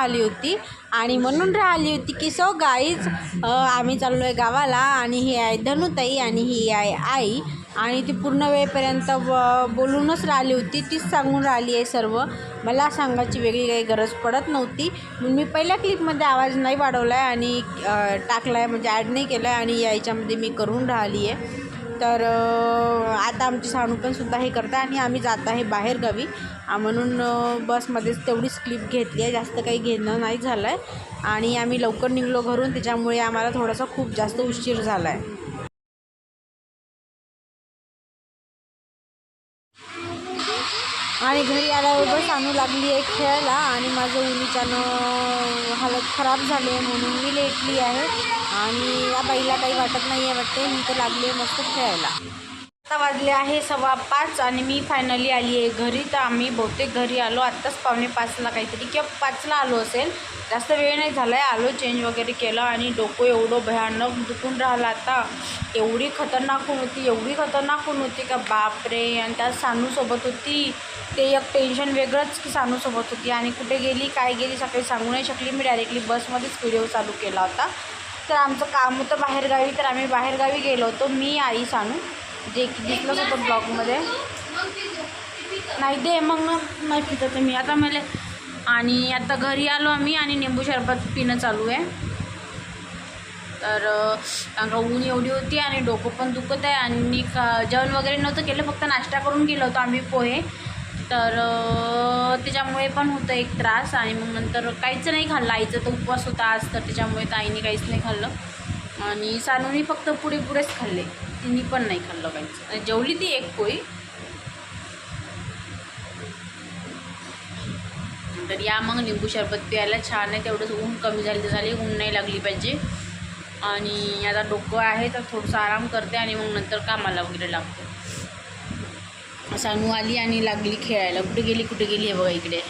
राहिली होती. आणि म्हणून राहिली होती की सो गाईज आम्ही चाललो आहे गावाला आणि ही आहे धनुताई आणि ही आहे आई. आणि ती पूर्ण वेळपर्यंत बोलूनच राहिली होती. तीच सांगून राहिली आहे सर्व. मला सांगायची वेगळी काही गरज पडत नव्हती. म्हणून मी पहिल्या क्लिपमध्ये आवाज नाही वाढवला आहे आणि टाकला आहे म्हणजे ॲड नाही केला आहे आणि याच्यामध्ये मी करून राहिली आहे. तर आता आमची सानू पण सुद्धा हे करते आणि आम्ही जात आहे बाहेरगावी म्हणून बसमध्येच तेवढीच क्लिप घेतली आहे. जास्त काही घेणं नाही झालं आहे आणि आम्ही लवकर निघलो घरून त्याच्यामुळे आम्हाला थोडासा खूप जास्त उशीर झाला आहे आणि घरी आल्याबरोबर आणू लागली आहे खेळायला आणि माझं उलीच्यानं हालत खराब झाली आहे म्हणून मी लेटली आहे. आणि या बाईला काही वाटत नाही आहे वाटते मी तर लागली आहे मस्त खेळायला. आता वाजले आहे सव्वा पाच आणि मी फायनली आली आहे घरी. तर आम्ही बहुतेक घरी आलो. आत्ताच पावणे पाचला काहीतरी किंवा पाचला आलो असेल. जास्त वेळ नाही झाला आहे आलो चेंज वगैरे केलं आणि डोकं एवढं भयानक दुखून राहिलं आता. एवढी खतरनाक होऊन होती. एवढी खतरनाक होऊन होती का बापरे. आणि त्यात सानूसोबत होती. ते एक टेन्शन वेगळंच की सानूसोबत होती. आणि कुठे गेली काय गेली सकाळी सांगू नाही शकली. मी डायरेक्टली बसमध्येच व्हिडिओ चालू केला होता. तर आमचं काम होतं बाहेरगावी. तर आम्ही बाहेरगावी गेलो होतो. मी आई सानू. जे की दिसलंच होतं ब्लॉगमध्ये. नाही दे मग नाही पित मी. आता मला आणि आता घरी आलो आम्ही आणि निंबू शरबत पिणं चालू आहे. तर अं, ऊन एवढी होती आणि डोकं पण दुखत आहे आणि का जेवण वगैरे नव्हतं केलं फक्त नाश्ता करून गेलो होतो आम्ही पोहे. तर त्याच्यामुळे पण होतं एक त्रास आणि मग नंतर काहीच नाही खाल्लं. आईचं तर उपवास होता आज तर त्याच्यामुळे तर आईने काहीच नाही खाल्लं. आणि सानूनी फक्त पुढे पुढेच खाल्ले. तिने पण नाही खाल्लं काहीच आणि जेवली ती एक पोळी. तर या मग लिंबू सरबत प्यायला. छान आहे तेवढंच ऊन कमी झाली तर झाली ऊन नाही लागली पाहिजे. आणि आता डोकं आहे तर थोडंसं आराम करते आणि मग नंतर कामाला वगैरे लागते. सानू आली आणि लागली खेळायला. कुठे गेली कुठे गेली आहे बघा इकडे.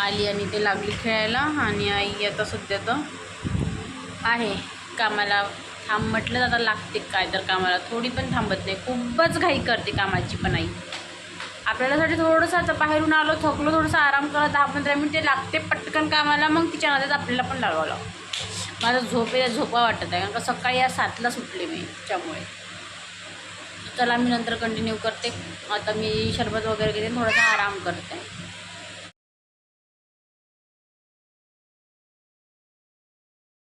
आली आणि ते लागली खेळायला आणि आई आता सध्या तर आहे. कामाला थांब म्हटलं तर आता लागते काय तर कामाला. थोडी पण थांबत नाही. खूपच घाई करते कामाची पण आई. आपल्यालासाठी थोडंसं आता बाहेरून आलो थकलो थोडंसं आराम करत दहा पंधरा मिनटे लागते पटकन कामाला मग तिच्या नात्यात आपल्याला पण लागावं लागतं. माझं झोप आहे झोपा वाटत आहे कारण का सकाळी या सातला सुटले मी त्यामुळे चला मी नंतर कंटिन्यू करते. आता मी शरबत वगैरे घेते थोडासा आराम करते.